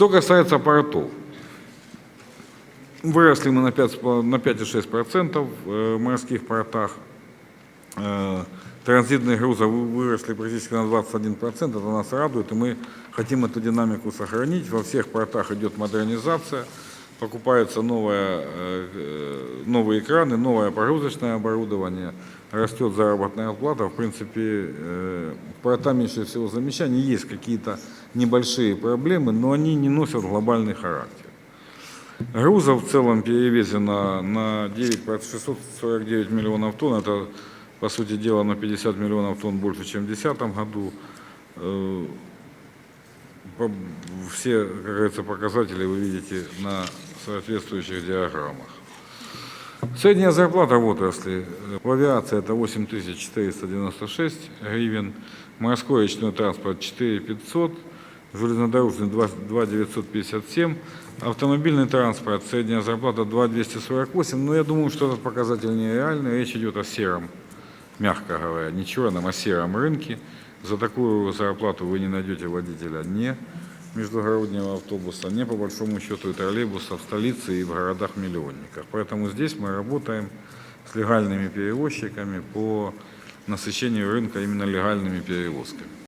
Что касается портов. Выросли мы на 5,5 на 5,6% в морских портах. Э, Транзитные грузы вы- выросли практически на 21%, это нас радует, и мы хотим эту динамику сохранить. Во всех портах идет модернизация, покупаются новые, э, э, новые экраны, новое погрузочное оборудование, растет заработная плата. В принципе, э, порта меньше всего замечаний, есть какие-то небольшие проблемы, но они не носят глобальный характер. Грузов в целом перевезено на 9, 649 миллионов тонн. Это, по сути дела, на 50 миллионов тонн больше, чем в 2010 году. Все, как говорится, показатели вы видите на соответствующих диаграммах. Средняя зарплата в отрасли. В авиации это 8496 гривен, морской речной транспорт 4500, железнодорожный 2 2957, автомобильный транспорт средняя зарплата 2248, но я думаю, что этот показатель нереальный, речь идет о сером, мягко говоря, не черном, а сером рынке. За такую зарплату вы не найдете водителя не междугороднего автобуса, не по большому счету и троллейбуса в столице и в городах-миллионниках. Поэтому здесь мы работаем с легальными перевозчиками по насыщению рынка именно легальными перевозками.